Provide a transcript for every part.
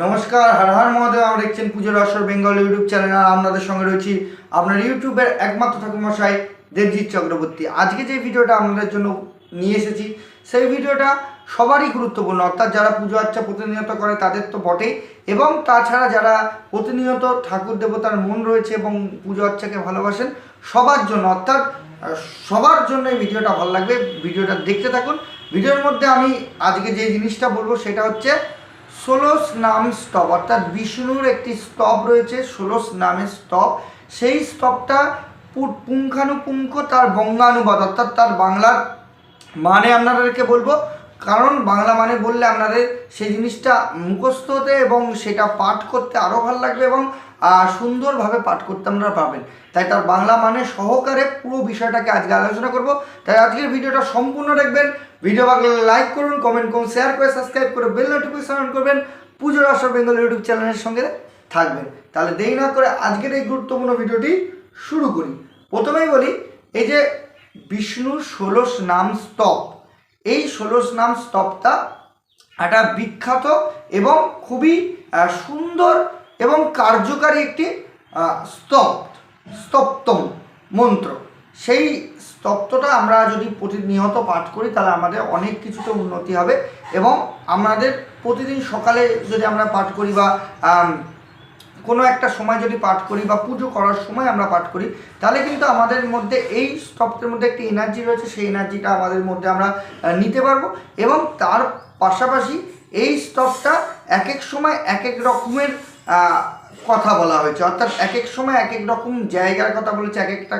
নমস্কার, হর মহাদেব, আমরা দেখছেন পুজোর আসর বেঙ্গল ইউটিউব চ্যানেল, আর আপনাদের সঙ্গে রয়েছি আপনার ইউটিউবের একমাত্র ঠাকুরমশাই দেবজিৎ চক্রবর্তী। আজকে যে ভিডিওটা আপনাদের জন্য নিয়ে এসেছি, সেই ভিডিওটা সবারই গুরুত্বপূর্ণ, অর্থাৎ যারা পুজো আর্চা প্রতিনিয়ত করে তাদের তো বটেই, এবং তাছাড়া যারা প্রতিনিয়ত ঠাকুর দেবতার মন রয়েছে এবং পুজো আর্চাকে ভালোবাসেন, সবার জন্য, অর্থাৎ সবার জন্য এই ভিডিওটা ভালো লাগবে। ভিডিওটা দেখতে থাকুন। ভিডিওর মধ্যে আমি আজকে যে জিনিসটা বলব, সেটা হচ্ছে ষোলশ নাম স্তব, অর্থাৎ বিষ্ণুর একটি স্তব রয়েছে, ষোলশ নামের স্তব। সেই স্তবটা পুঙ্খানুপুঙ্খ তার বঙ্গানুবাদ, অর্থাৎ তার বাংলার মানে আপনাদেরকে বলব। কারণ বাংলা মানে বললে আপনাদের সেই জিনিসটা মুখস্থ হতে এবং সেটা পাঠ করতে আরও ভালো লাগবে এবং সুন্দরভাবে পাঠ করতে আপনারা পাবেন তাই তার বাংলা মানে সহকারে পুরো বিষয়টাকে আজকে আলোচনা করব। তাই আজকের ভিডিওটা সম্পূর্ণ দেখবেন। ভিডিও ভালো লাইক করুন কমেন্ট করুন শেয়ার করে সাবস্ক্রাইব করে বেল নোটিফিকেশন অন করবেন। পুজোর আসর বেঙ্গল ইউটিউব চ্যানেলের সঙ্গে থাকবেন। তাহলে দেরি না করে আজকের এই গুরুত্বপূর্ণ ভিডিওটি শুরু করি। প্রথমেই বলি, এই যে বিষ্ণুর ষোলশ নাম স্তব, এই ষোলশ নাম স্তবটা একটা বিখ্যাত এবং খুবই সুন্দর এবং কার্যকারী একটি স্তব, স্তপ্তম মন্ত্র। সেই স্তব্ধটা আমরা যদি প্রতিনিয়ত পাঠ করি, তাহলে আমাদের অনেক কিছুতে উন্নতি হবে এবং আমাদের প্রতিদিন সকালে যদি আমরা পাঠ করি বা কোনো একটা সময় যদি পাঠ করি বা পুজো করার সময় আমরা পাঠ করি, তাহলে কিন্তু আমাদের মধ্যে এই স্তব্ধের মধ্যে একটি এনার্জি রয়েছে, সেই এনার্জিটা আমাদের মধ্যে আমরা নিতে পারব এবং তার পাশাপাশি এই স্তবটা এক এক সময় এক এক রকমের কথা বলা হয়েছে। অর্থাৎ এক এক সময় এক এক রকম জায়গার কথা বলেছে এক একটা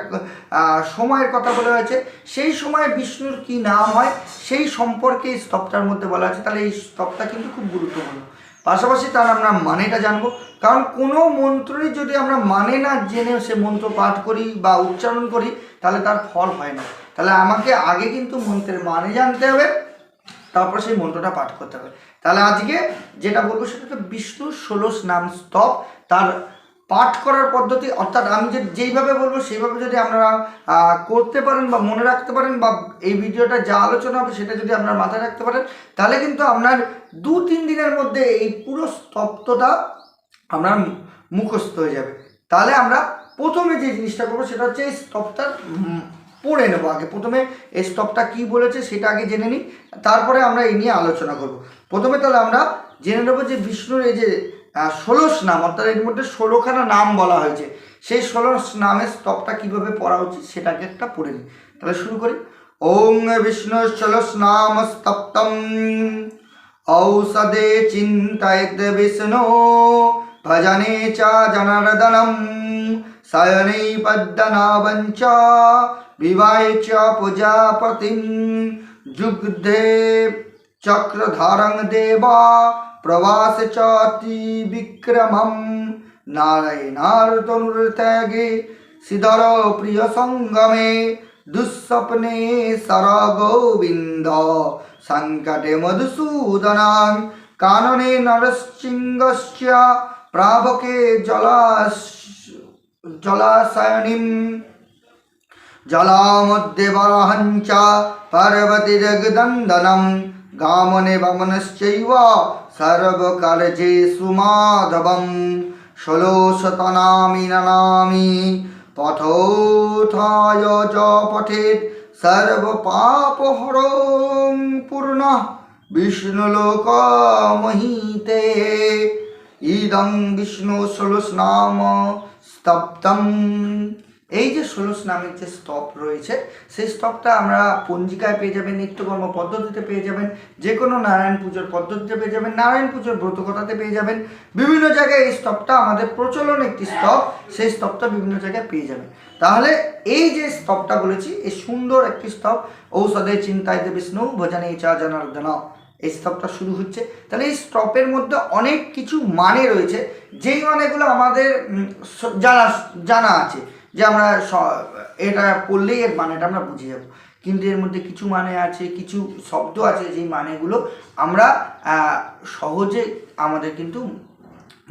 সময়ের কথা বলা হয়েছে। সেই সময় বিষ্ণুর কি নাম হয়, সেই সম্পর্কে এই স্তবটার মধ্যে বলা আছে তাহলে এই স্তবটা কিন্তু খুব গুরুত্বপূর্ণ। পাশাপাশি তার আমরা মানেটা জানব। কারণ কোনো মন্ত্রই যদি আমরা মানে না জেনে সে মন্ত্র পাঠ করি বা উচ্চারণ করি, তাহলে তার ফল হয় না। তাহলে আমাকে আগে কিন্তু মন্ত্রের মানে জানতে হবে। তারপর সেই মন্ত্রটা পাঠ করতে হবে। তাহলে আজকে যেটা বলব সেটা হচ্ছে বিষ্ণু ষোলশ নাম স্তব। তার পাঠ করার পদ্ধতি অর্থাৎ আমি যে যেইভাবে বলব সেইভাবে যদি আপনারা করতে পারেন বা মনে রাখতে পারেন বা এই ভিডিওটা যা আলোচনা হবে সেটা যদি আপনার মাথায় রাখতে পারেন তাহলে কিন্তু আপনার দু তিন দিনের মধ্যে এই পুরো স্তব্ধটা আপনার মুখস্থ হয়ে যাবে। তাহলে আমরা প্রথমে যে জিনিসটা করব সেটা হচ্ছে এই উম, পড়ে নেব আগে। প্রথমে এই স্তবটা কী বলেছে সেটা আগে জেনে নিই, তারপরে আমরা এই নিয়ে আলোচনা করব। প্রথমে তাহলে আমরা জেনে নেব যে বিষ্ণুর এই যে ষোলশ নাম, অর্থাৎ এর মধ্যে ষোলোখানা নাম বলা হয়েছে, সেই ষোলশ নামের স্তবটা কীভাবে পড়া উচিত সেটাকে একটা পড়ে নিই। তাহলে শুরু করি। ওং বিষ্ণু ষোলশ নাম স্তপ্তম, ঔষধে চিন্তায়ত বিষ্ণু, ভজনে চা জনার্দনম পদ্মনাভঞ্চ বিবাহে চ প্রজাপতিম যুগ্ধে চক্রধারং দেবা প্রবাস চাতি বিক্রমম নারায়ণার্তনুর্ত্যাগে সিধর প্রিয় সঙ্গমে দুঃস্বপ্নে সর গোবিন্দ সংকটে মধুসূদনাং কাননে নরসিংহস্য প্রাবকে জলাশ জলাশয়নিম জলামদ্দেবাহঞ্চ পার্বতিরগদন্দনম গামনে বমনশ্চৈব সর্বকার্যেষু মাধবম ষোলশতনামি ননামি পথোথায় চ পঠেৎ সর্বপাপহরং পূর্ণ বিষ্ণুলোকমহিতে ইদং বিষ্ণু ষোলশ নাম স্তব্ধম। এই যে ষোলশ নামের যে স্তব রয়েছে, সেই স্তবটা আমরা পঞ্জিকায় পেয়ে যাবেন, নিত্যকর্ম পদ্ধতিতে পেয়ে যাবেন যে কোনো নারায়ণ পুজোর পদ্ধতিতে পেয়ে যাবেন, নারায়ণ পুজোর ব্রতকথাতে পেয়ে যাবেন, বিভিন্ন জায়গায় এই স্তবটা আমাদের প্রচলন একটি স্তব, সেই স্তবটা বিভিন্ন জায়গায় পেয়ে যাবেন। তাহলে এই যে স্তবটা বলেছি, এই সুন্দর একটি স্তব, ঔষধে চিন্তায় বিষ্ণু ভোজনে চা জানার জনার্দন। এই স্তবটা শুরু হচ্ছে। তাহলে এই স্তবের মধ্যে অনেক কিছু মানে রয়েছে। যেই মানেগুলো আমাদের জানা জানা আছে, যে আমরা এটা পড়লেই এর মানেটা আমরা বুঝে যাব। কিন্তু এর মধ্যে কিছু মানে আছে, কিছু শব্দ আছে, যেই মানেগুলো আমরা সহজে আমাদের কিন্তু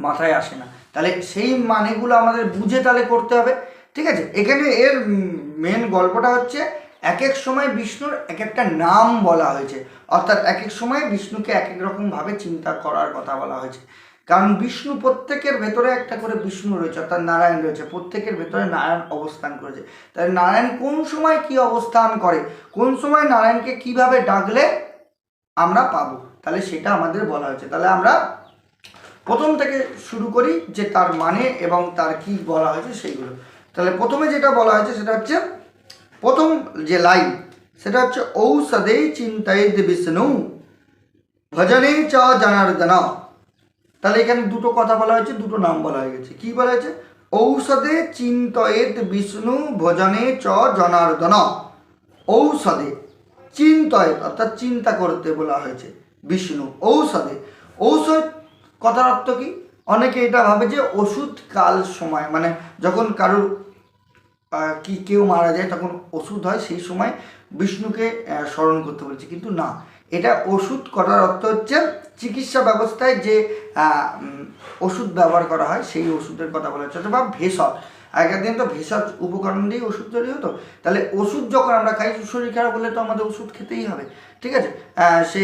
মাথায় আসে না। তাহলে সেই মানেগুলো আমাদের বুঝে তাহলে করতে হবে। ঠিক আছে? এখানে এর মেন গল্পটা হচ্ছে এক এক সময় বিষ্ণুর এক একটা নাম বলা হয়েছে। অর্থাৎ এক এক সময় বিষ্ণুকে এক এক রকমভাবে চিন্তা করার কথা বলা হয়েছে। কারণ বিষ্ণু প্রত্যেকের ভেতরে একটা করে বিষ্ণু রয়েছে, অর্থাৎ নারায়ণ রয়েছে, প্রত্যেকের ভেতরে নারায়ণ অবস্থান করেছে। তাই নারায়ণ কোন সময় কি অবস্থান করে, কোন সময় নারায়ণকে কীভাবে ডাকলে আমরা পাবো, তাহলে সেটা আমাদের বলা হয়েছে। তাহলে আমরা প্রথম থেকে শুরু করি যে তার মানে এবং তার কি বলা হয়েছে সেইগুলো। তাহলে প্রথমে যেটা বলা হয়েছে সেটা হচ্ছে প্রথম যে লাইন, সেটা হচ্ছে, ঔষধে চিন্তায়দ বিষ্ণু ভজনে চ জনার্দন তাহলে এখানে দুটো কথা বলা হয়েছে, দুটো নাম বলা হয়ে গেছে। কি বলা হয়েছে? ঔষধে চিন্তয়েত বিষ্ণু ভজনে চ জনার্দন ঔষধে চিন্তয়েত অর্থাৎ চিন্তা করতে বলা হয়েছে বিষ্ণু, ঔষধে। ঔষধ কথার অর্থ কি? অনেকে এটা ভাবে যে ওষুধ কাল সময় মানে যখন কারোর কি কেউ মারা যায় তখন ওষুধ হয়, সেই সময় বিষ্ণুকে স্মরণ করতে বলছে। কিন্তু না, এটা ওষুধ করার অর্থ হচ্ছে চিকিৎসা ব্যবস্থায় যে ওষুধ ব্যবহার করা হয়, সেই ওষুধের কথা বলা হচ্ছে। অথবা ভেষজ। আগের দিন তো ভেষজ উপকরণ দিয়ে ওষুধ তৈরি হতো। তাহলে ওষুধ যখন আমরা খাই, শরীর খারাপ হলে তো আমাদের ওষুধ খেতেই হবে। ঠিক আছে? সে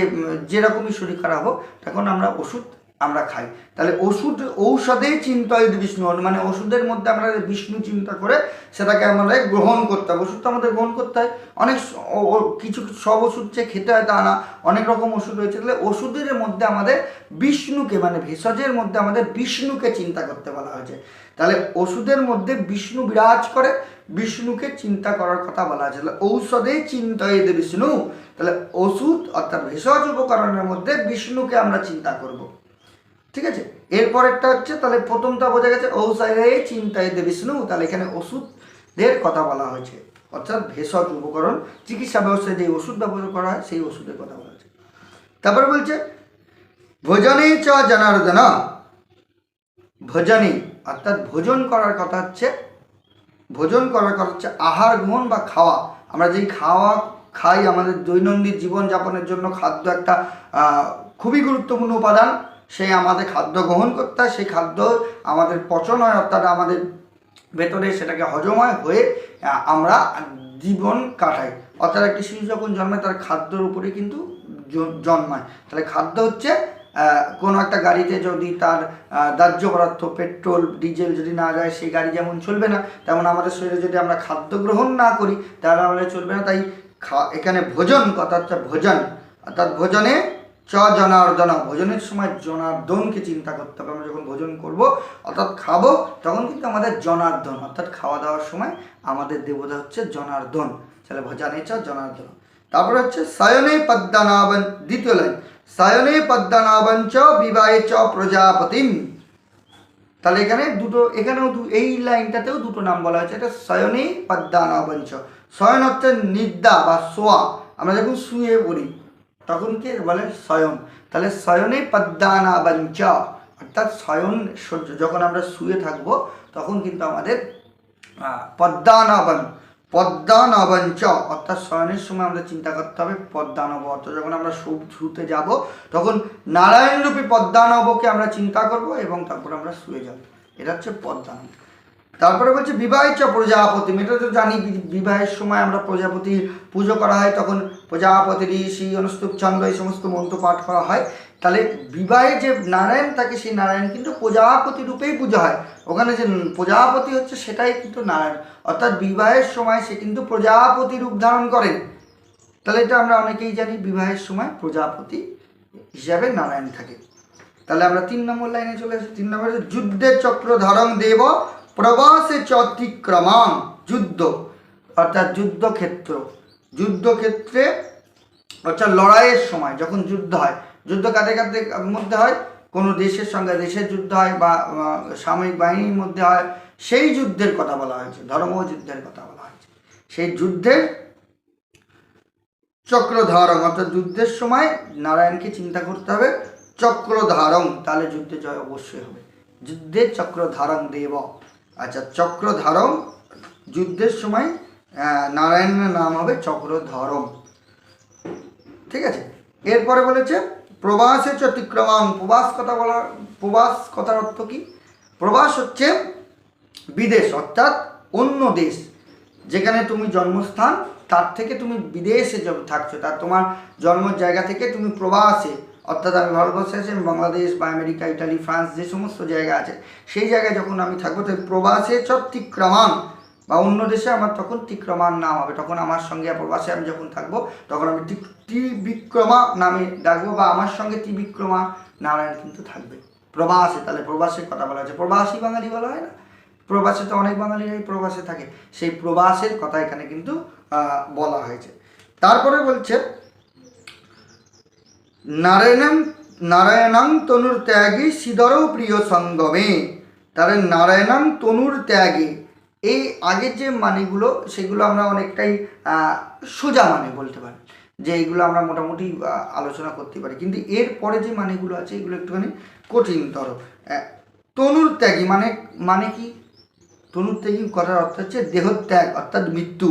যেরকমই শরীর খারাপ হোক, তখন আমরা ওষুধ আমরা খাই। তাহলে ওষুধ ঔষধে চিন্তয়েদ বিষ্ণু মানে ওষুধের মধ্যে আমরা বিষ্ণু চিন্তা করে, সেটাকে আমাদের গ্রহণ করতে হবে। ওষুধ তো আমাদের গ্রহণ করতে হয়। অনেক কিছু, সব ওষুধ যে খেতে হয় তা না। অনেক রকম ওষুধ রয়েছে। তাহলে ওষুধের মধ্যে আমাদের বিষ্ণুকে মানে ভেষজের মধ্যে আমাদের বিষ্ণুকে চিন্তা করতে বলা হয়েছে। তাহলে ওষুধের মধ্যে বিষ্ণু বিরাজ করে, বিষ্ণুকে চিন্তা করার কথা বলা আছে তাহলে ঔষধে চিন্তয়েদ বিষ্ণু, তাহলে ওষুধ অর্থাৎ ভেষজ উপকরণের মধ্যে বিষ্ণুকে আমরা চিন্তা করব। ঠিক আছে? এরপরেরটা হচ্ছে, তাহলে প্রথমটা বোঝা গেছে ঔষধে চিন্তায় দে বিষ্ণু তাহলে এখানে ওষুধের কথা বলা হয়েছে। অর্থাৎ ভেষজ উপকরণ, চিকিৎসা ব্যবস্থায় যে ওষুধ ব্যবহার করা হয়, সেই ওষুধের কথা বলা হয়েছে। তারপরে বলছে, ভোজনে চ জনার্দন। ভোজনে, অর্থাৎ ভোজন করার কথা হচ্ছে, ভোজন করার কথা হচ্ছে আহার, গ্রহণ বা খাওয়া। আমরা যেই খাওয়া খাই, আমাদের দৈনন্দিন জীবনযাপনের জন্য খাদ্য একটা খুবই গুরুত্বপূর্ণ উপাদান। সেই আমাদের খাদ্য গ্রহণ করতে হয় সেই খাদ্য আমাদের পচন হয় অর্থাৎ আমাদের ভেতরে সেটাকে হজম হয় হয়ে আমরা জীবন কাটাই। অর্থাৎ একটি শিশু যখন জন্মায় তার খাদ্যর উপরে কিন্তু জন্মায়। তাহলে খাদ্য হচ্ছে কোনো একটা গাড়িতে যদি তার দাহ্য পদার্থ, পেট্রোল, ডিজেল যদি না যায়, সেই গাড়ি যেমন চলবে না, তেমন আমাদের শরীরে যদি আমরা খাদ্য গ্রহণ না করি, তাহলে আমাদের চলবে না। তাই খা- এখানে ভোজন কথা হচ্ছে ভোজন। অর্থাৎ ভোজনে চ জনার্দন ভোজনের সময় জনার্দনকে চিন্তা করতে হবে। আমরা যখন ভোজন করব, অর্থাৎ খাব, তখন কিন্তু আমাদের জনার্দন, অর্থাৎ খাওয়া দাওয়ার সময় আমাদের দেবতা হচ্ছে জনার্দন। তাহলে ভোজনে চ জনার্দন। তারপরে হচ্ছে সায়নে পদ্মানাবন দ্বিতীয় লাইন। সায়নে পদ্মানাবন চ বিবাহে চ প্রজাপতিম। তাহলে এখানে দুটো, এখানেও এই লাইনটাতেও দুটো নাম বলা হয়েছে। এটা শয়নে চ। শয়ন হচ্ছে নিদ্রা বা শোয়া। আমরা যখন শুয়ে পড়ি তখন কি বলে? শয়ন তাহলে শয়নে পদ্মানাবঞ্চ অর্থাৎ শয়ন যখন আমরা শুয়ে থাকব, তখন কিন্তু আমাদের পদ্মানাবন পদ্মানবঞ্চ অর্থাৎ শয়নের সময় আমরা চিন্তা করতে হবে পদ্মানব অর্থাৎ যখন আমরা শুতে যাব, তখন নারায়ণরূপী পদ্মানবকে আমরা চিন্তা করব এবং তারপর আমরা শুয়ে যাব। এটা হচ্ছে পদ্মানব তারপরে বলছে বিবাহিত প্রজাপতি। এটা তো জানি, বিবাহের সময় আমরা প্রজাপতি পুজো করা হয়, তখন প্রজাপতি, ঋষি, অনুস্তূপ, ছন্দ এই সমস্ত মন্ত্র পাঠ করা হয়। তাহলে বিবাহে যে নারায়ণ থাকে সেই নারায়ণ কিন্তু প্রজাপতি রূপেই পুজো হয়। ওখানে যে প্রজাপতি হচ্ছে, সেটাই কিন্তু নারায়ণ। অর্থাৎ বিবাহের সময় সে কিন্তু প্রজাপতি রূপ ধারণ করেন। তাহলে এটা আমরা অনেকেই জানি, বিবাহের সময় প্রজাপতি হিসাবে নারায়ণ থাকে। তাহলে আমরা তিন নম্বর লাইনে চলে আসি। তিন নম্বর যুদ্ধের চক্র ধরং দেব প্রবাসে চতিক্রমাং যুদ্ধ, অর্থাৎ যুদ্ধক্ষেত্র। যুদ্ধক্ষেত্রে, অর্থাৎ লড়াইয়ের সময় যখন যুদ্ধ হয়, যুদ্ধ কাদের কাদের মধ্যে হয়? কোনো দেশের সঙ্গে দেশের যুদ্ধ হয় বা সামরিক বাহিনীর মধ্যে হয়, সেই যুদ্ধের কথা বলা হয়েছে, ধর্ম যুদ্ধের কথা বলা হয়েছে। সেই যুদ্ধের চক্রধারং অর্থাৎ যুদ্ধের সময় নারায়ণকে চিন্তা করতে হবে চক্রধারং তাহলে যুদ্ধে জয় অবশ্যই হবে। যুদ্ধে চক্রধারং দেব। আচ্ছা চক্রধারং যুদ্ধের সময় নারায়ণের নাম হবে চক্রধরম। ঠিক আছে? এরপরে বলেছে, প্রবাসে চতিক্রমাং প্রবাস কথা বলার প্রবাস কথার অর্থ কি? প্রবাস হচ্ছে বিদেশ, অর্থাৎ অন্য দেশ, যেখানে তুমি জন্মস্থান, তার থেকে তুমি বিদেশে থাকছো। তার তোমার জন্মের জায়গা থেকে তুমি প্রবাসে অর্থাৎ আমি ভারতবর্ষে আছি, আমি বাংলাদেশ বা আমেরিকা, ইটালি, ফ্রান্স, যে সমস্ত জায়গা আছে, সেই জায়গায় যখন আমি থাকব তাই প্রবাসে চ তিক্রমান বা অন্য দেশে আমার তখন তিক্রমান নাম হবে। তখন আমার সঙ্গে প্রবাসে আমি যখন থাকব, তখন আমি ত্রিবিক্রমা নামে ডাকবো, বা আমার সঙ্গে ত্রিবিক্রমা নারায়ণ কিন্তু থাকবে। প্রবাসে, তাহলে প্রবাসের কথা বলা হচ্ছে প্রবাসী বাঙালি বলা হয় না? প্রবাসে তো অনেক বাঙালিরাই প্রবাসে থাকে। সেই প্রবাসের কথা এখানে কিন্তু বলা হয়েছে। তারপরে বলছে নারায়ণং নারায়ণাং তনুর ত্যাগে সিদরও প্রিয় সঙ্গমে। তাহলে নারায়ণাং তনুর ত্যাগে, এই আগের যে মানেগুলো, সেগুলো আমরা অনেকটাই সোজা মানে বলতে পারি, যে এইগুলো আমরা মোটামুটি আলোচনা করতে পারি। কিন্তু এর পরে যে মানেগুলো আছে, এগুলো একটুখানি কঠিনতর। তনুর ত্যাগী মানে মানে কি? তনুর ত্যাগী করার অর্থ হচ্ছে দেহত্যাগ, অর্থাৎ মৃত্যু।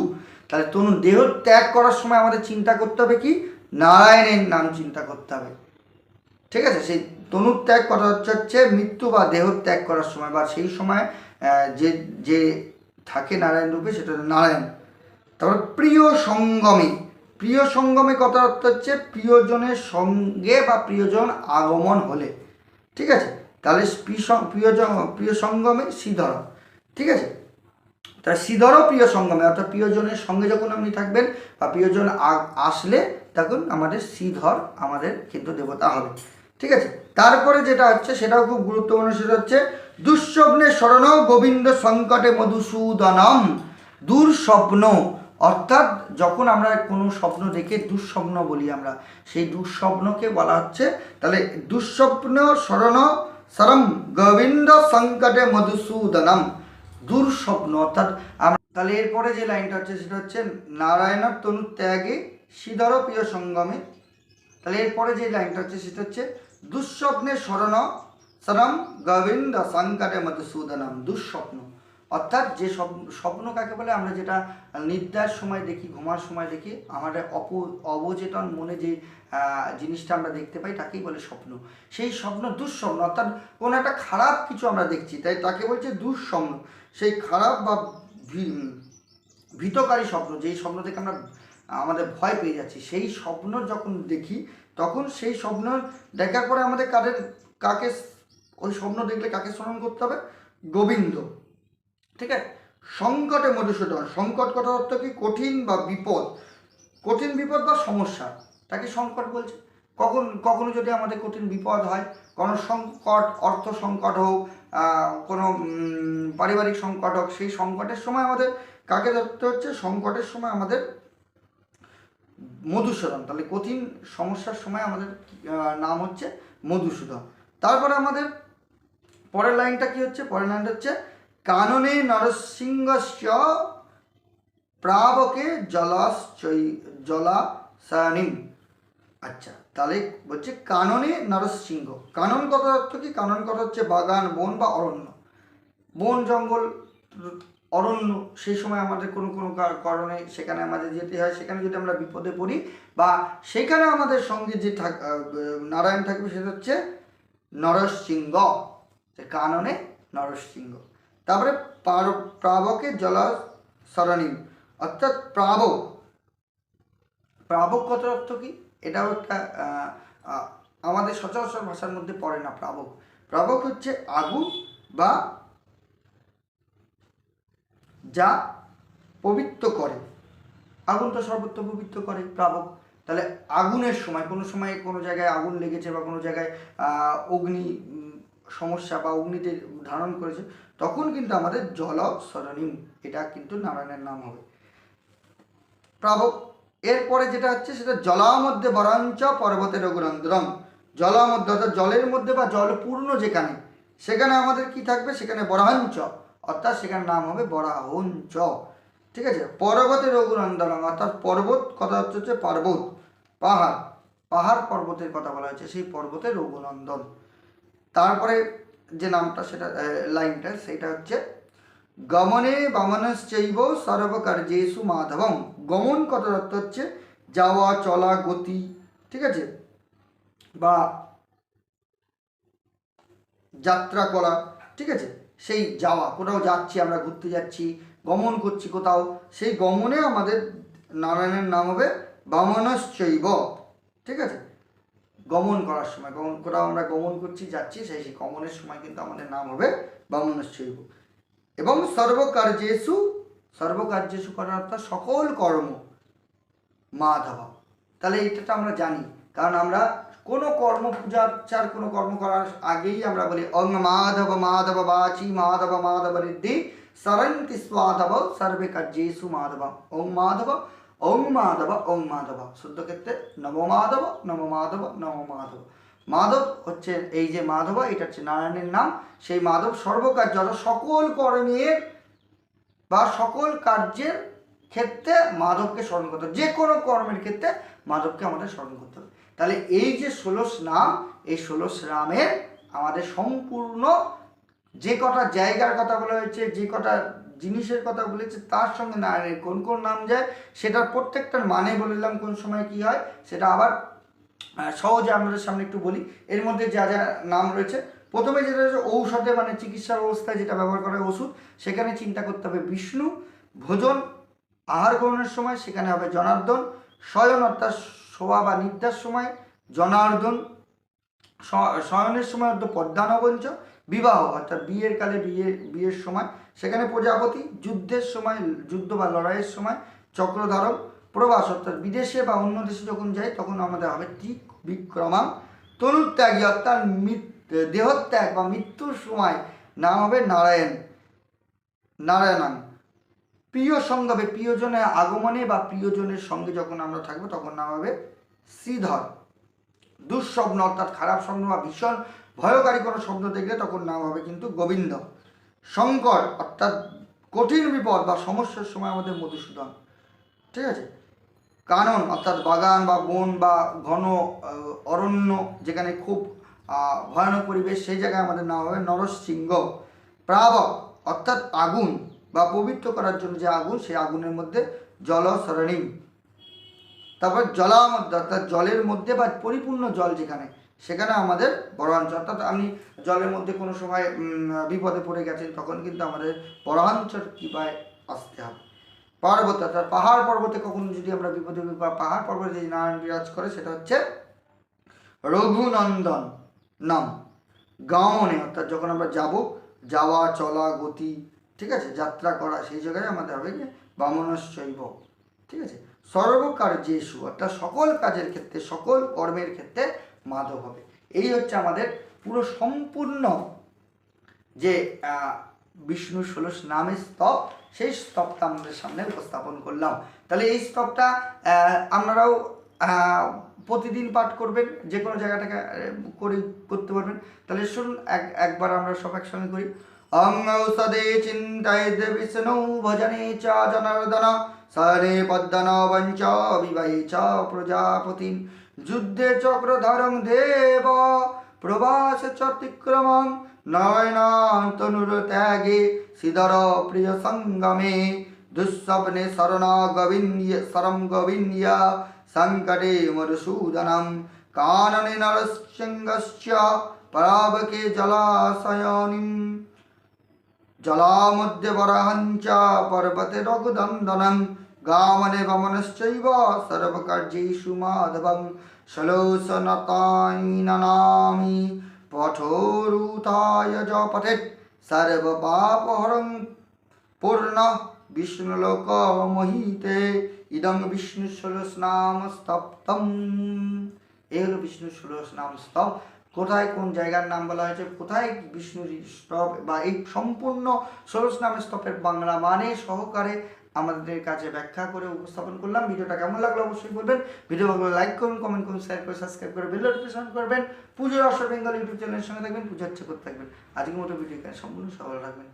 তাহলে তনু দেহ ত্যাগ করার সময় আমাদের চিন্তা করতে হবে কি? নারায়ণের নাম চিন্তা করতে হবে। ঠিক আছে? সেই তনুত্যাগ কথা হচ্ছে হচ্ছে মৃত্যু বা দেহ ত্যাগ করার সময় বা সেই সময় যে যে থাকে নারায়ণ রূপে সেটা নারায়ণ। তারপর প্রিয় সঙ্গমে। প্রিয় সঙ্গমে কথা অর্থ হচ্ছে প্রিয়জনের সঙ্গে বা প্রিয়জন আগমন হলে। ঠিক আছে? তাহলে প্রিয়জন, প্রিয় সঙ্গমে শ্রীধর। ঠিক আছে? তা শ্রীধরও প্রিয় সঙ্গমে। অর্থাৎ প্রিয়জনের সঙ্গে যখন আপনি থাকবেন বা প্রিয়জন আসলে তখন আমাদের শ্রীধর আমাদের কিন্তু দেবতা হবে। ঠিক আছে? তারপরে যেটা হচ্ছে, সেটাও খুব গুরুত্বপূর্ণ, সেটা হচ্ছে, দুঃস্বপ্নে স্মরণ গোবিন্দ সংকটে মধুসূদনম, দুঃস্বপ্ন। অর্থাৎ যখন আমরা কোনো স্বপ্ন দেখে দুঃস্বপ্ন বলি আমরা, সেই দুঃস্বপ্নকে বলা হচ্ছে, তাহলে দুঃস্বপ্ন স্মরণ সরম গোবিন্দ সংকটে মধুসূদনম, দুঃস্বপ্ন। অর্থাৎ আমরা, তাহলে এরপরে যে লাইনটা হচ্ছে, সেটা হচ্ছে নারায়ণর তনু ত্যাগে শ্রীধর প্রিয় সঙ্গমে। তাহলে এরপরে যে লাইনটা হচ্ছে, সেটা হচ্ছে, দুঃস্বপ্নে স্মরণ সরম গোবিন্দ সংকটে মধুসূদনম দুঃস্বপ্ন। অর্থাৎ যে স্বপ্ন কাকে বলে? আমরা যেটা নিদ্রার সময় দেখি, ঘুমার সময় দেখি আমাদের অপ, অবচেতন মনে যে জিনিসটা আমরা দেখতে পাই, তাকেই বলে স্বপ্ন। সেই স্বপ্ন দুঃস্বপ্ন, অর্থাৎ কোনো একটা খারাপ কিছু আমরা দেখছি, তাই তাকে বলছে দুঃস্বপ্ন। সেই খারাপ বা ভীতকারী স্বপ্ন, যেই স্বপ্ন থেকে আমরা আমাদের ভয় পেয়ে যাচ্ছি। সেই স্বপ্ন যখন দেখি, তখন সেই স্বপ্ন দেখার পরে আমাদের কাদের, কাকে ওই স্বপ্ন দেখলে কাকে স্মরণ করতে হবে? গোবিন্দ। ঠিক আছে? সংকটে মধুসূদন। সংকট কথা অর্থ কি? কঠিন বা বিপদ। কঠিন বিপদ বা সমস্যা। তাকে সংকট বলছে। কখন, কখনো যদি আমাদের কঠিন বিপদ হয়, কোনো সংকট, অর্থ সংকট হোক কোনো পারিবারিক সংকট হোক, সেই সংকটের সময় আমাদের কাকে ধরতে হচ্ছে? সংকটের সময় আমাদের মধুসূদন। তাহলে কঠিন সমস্যার সময় আমাদের নাম হচ্ছে মধুসূদন। তারপরে আমাদের পরের লাইনটা কি হচ্ছে? পরের লাইনটা হচ্ছে, কাননে নরসিংহস্য প্রাবকে জলাশ্চৈ জলাশানিম। আচ্ছা তাহলে বলছে কাননে নরসিংহ। কানন কথা অর্থ কি? কানন কথা হচ্ছে বাগান, বন বা অরণ্য। বন, জঙ্গল অরণ্য সেই সময় আমাদের কোনো কোনো কারণে সেখানে আমাদের যেতে হয়। সেখানে যদি আমরা বিপদে পড়ি বা সেখানে আমাদের সঙ্গে যে নারায়ণ থাকবে সেটা হচ্ছে নরসিংহ। কাননে নরসিংহ। তারপরে পার- প্রাবকে জল সরণিম অর্থাৎ প্রাবক প্রাবক কত অর্থ কি? এটাও একটা আমাদের সচরাচর ভাষার মধ্যে পড়ে না প্রাবক। প্রাবক হচ্ছে আগুন বা যা পবিত্র করে। আগুন তো সর্বত্র পবিত্র করে প্রাবক তাহলে আগুনের সময়, কোনো সময় কোনো জায়গায় আগুন লেগেছে বা কোনো জায়গায় অগ্নি সমস্যা বা অগ্নিতে ধারণ করেছে, তখন কিন্তু আমাদের জল সরণিম এটা কিন্তু নারায়ণের নাম হবে। প্রাবক এরপরে যেটা হচ্ছে সেটা জলা মধ্যে বরাঞ্চ পর্বতের রঘুরন্দ্রম জলা মধ্যে অর্থাৎ জলের মধ্যে বা জলপূর্ণ যেখানে, সেখানে আমাদের কি থাকবে? সেখানে বরাঞ্চ অর্থাৎ সেখানে নাম হবে বরাহঞ্চ। ঠিক আছে? পর্বতের রঘুনন্দনম, অর্থাৎ পর্বত কথা হচ্ছে হচ্ছে পর্বত, পাহাড়। পাহাড় পর্বতের কথা বলা হয়েছে, সেই পর্বতের রঘুনন্দন। তারপরে যে নামটা, সেটা লাইনটা, সেটা হচ্ছে, গমনে বামনশ্চৈব সর্বকার্যেষু মাধবম। গমন অর্থ হচ্ছে, যাওয়া, চলা, গতি। ঠিক আছে? বা যাত্রা করা। ঠিক আছে? সেই যাওয়া, কোথাও যাচ্ছি, আমরা ঘুরতে যাচ্ছি, গমন করছি কোথাও, সেই গমনে আমাদের নারায়ণের নাম হবে বামনশ্চৈব। ঠিক আছে? গমন করার সময়, গমন, কোথাও আমরা গমন করছি, যাচ্ছি, সেই সেই গমনের সময় কিন্তু আমাদের নাম হবে বামনশ্চৈব। এবং সর্বকার্যেষু সর্বকার্যেষু করার অর্থাৎ সকল কর্ম, মাধব। তাহলে এইটা আমরা জানি, কারণ আমরা কোনো কর্ম পূজা অর্চার কোনো কর্ম করার আগেই আমরা বলি, অং মাধব মাধব বাচি মাধব মাধব ঋদ্ধি সরন্তি স্বাধব সর্বে কার্যেষু মাধব। ওং মাধব ওং মাধব ওং মাধব। শুদ্ধ ক্ষেত্রে নম মাধব নম মাধব নম মাধব। মাধব হচ্ছে এই যে মাধব, এটা হচ্ছে নারায়ণের নাম। সেই মাধব সর্বকার্য, অর্থাৎ সকল কর্মের বা সকল কার্যের ক্ষেত্রে মাধবকে স্মরণ করতে হবে। যে কোনো কর্মের ক্ষেত্রে মাধবকে আমাদের স্মরণ করতে হবে। তাহলে এই যে ষোলো স্নাম এই ষোলশ নামের আমাদের সম্পূর্ণ যে কটা জায়গার কথা বলা হয়েছে, যে কটা জিনিসের কথা বলেছে, তার সঙ্গে নারায়ণের কোন কোন নাম যায়, সেটার প্রত্যেকটার মানে বলে দিলাম কোন সময় কি হয়, সেটা আবার সহজে আমাদের সামনে একটু বলি। এর মধ্যে যা যা নাম রয়েছে, প্রথমে যেটা হচ্ছে ঔষধে মানে চিকিৎসার অবস্থায় যেটা ব্যবহার করা হয় ওষুধ, সেখানে চিন্তা করতে হবে বিষ্ণু, ভোজন, আহার গ্রহণের সময়, সেখানে হবে জনার্দন শয়ন অর্থাৎ শোয়া বা নিদ্রার সময়, জনার্দন শয়নের সময় অর্থাৎ পদ্মানবঞ্চ বিবাহ, অর্থাৎ বিয়ের কালে বিয়ে, বিয়ের সময়। সেখানে প্রজাপতি, যুদ্ধের সময়, যুদ্ধ বা লড়াইয়ের সময় চক্রধারক, প্রবাস, অর্থাৎ বিদেশে বা অন্য দেশে যখন যাই তখন আমাদের হবে ঠিক বিক্রমা। তনুত্যাগী, অর্থাৎ দেহত্যাগ বা মৃত্যুর সময়, নাম হবে নারায়ণ, নারায়ণাং। প্রিয় সঙ্গবে প্রিয়জনের আগমনে বা প্রিয়জনের সঙ্গে যখন আমরা থাকব, তখন নাম হবে শ্রীধর। দুঃস্বপ্ন, অর্থাৎ খারাপ স্বপ্ন বা ভীষণ ভয়কারী কোনো স্বপ্ন দেখলে তখন নাম হবে কিন্তু গোবিন্দ। শঙ্কর, অর্থাৎ কঠিন বিপদ বা সমস্যার সময় আমাদের মধুসূদন। ঠিক আছে? কানন, অর্থাৎ বাগান বা বন বা ঘন অরণ্য, যেখানে খুব ভয়ানক পরিবেশ, সেই জায়গায় আমাদের নাম হবে নরসিংহ। প্রাবক, অর্থাৎ আগুন। বা পবিত্র করার জন্য যে আগুন, সেই আগুনের মধ্যে জলসরণী তারপর জলামধ্যে অর্থাৎ জলের মধ্যে বা পরিপূর্ণ জল যেখানে, সেখানে আমাদের বরহাঞ্চ অর্থাৎ আপনি জলের মধ্যে কোনো সময় বিপদে পড়ে গেছেন, তখন কিন্তু আমাদের বরহাঞ্চর কৃপায় আসতে হবে। পর্বত অর্থাৎ পাহাড় পর্বতে কখনো যদি আমরা বিপদে বা পাহাড় পর্বতে যদি নারায়ণ বিরাজ করে, সেটা হচ্ছে রঘুনন্দন নাম। গাওনে অর্থাৎ যখন আমরা যাব, যাওয়া, চলা, গতি ঠিক আছে? যাত্রা করা, সেই জায়গায় আমাদের হবে কি? বামনশ্চৈব। ঠিক আছে? সর্বকার্যেষু, অর্থাৎ সকল কাজের ক্ষেত্রে, সকল কর্মের ক্ষেত্রে মাধব হবে। এই হচ্ছে আমাদের পুরো সম্পূর্ণ যে বিষ্ণু ষোলশ নামের স্তব, সেই স্তবটা আমাদের সামনে উপস্থাপন করলাম। তাহলে এই স্তবটা আপনারাও প্রতিদিন পাঠ করবেন যে কোনো জায়গাটাকে করে করতে পারবেন। তাহলে শুনুন, এক, একবার আমরা সব একসঙ্গে করি। অং ঔষধে চিন্তায় বিষ্ণু ভজনে চ জনার্দন সরে পদ্মন বঞ্চ বিবাহে চ প্রজাপতি যুদ্ধে চক্রধরং দেব প্রবাস চতিক্রমং নয়নান্তনুর ত্যাগে সিদর প্রিয় সঙ্গমে দুঃস্বপ্নে শরণ গবিন্য় শরম গবিন্য় সংকটে মধুসূদনম কাননে নরসিংহশ্চ পরাবকে জলাশয়নিম জলামধ্যে বরাহঞ্চ পর্বতে রঘুদন্দনং গামনে বমনশ্চৈব সর্বকার্যেষু মাধবং ষোলশনতাইনামি পঠোরুতায় য পঠেৎ সর্বপাপহরং পূর্ণ বিষ্ণুলোক মোহিতে ইদং বিষ্ণু ষোলশ নাম স্তপ্তম এই হলো বিষ্ণু ষোলশ নাম স্তব কোথায় কোন জায়গার নাম বলা হয়েছে, কোথায় বিষ্ণুর স্তব বা এই সম্পূর্ণ ষোলশ নামের স্তপের বাংলা মানে সহকারে আমাদের কাছে ব্যাখ্যা করে উপস্থাপন করলাম। ভিডিওটা কেমন লাগল অবশ্যই বলবেন। ভিডিও ভালো লাইক করুন কমেন্ট করুন শেয়ার করে সাবস্ক্রাইব করে বেল নোটিফিকেশন করবেন। পুজোর অসর বেঙ্গল ইউটিউব চ্যানেলের সঙ্গে থাকবেন পুজো হচ্ছে করতে থাকবেন। আজকের মতো ভিডিও সম্পূর্ণ সফল রাখবেন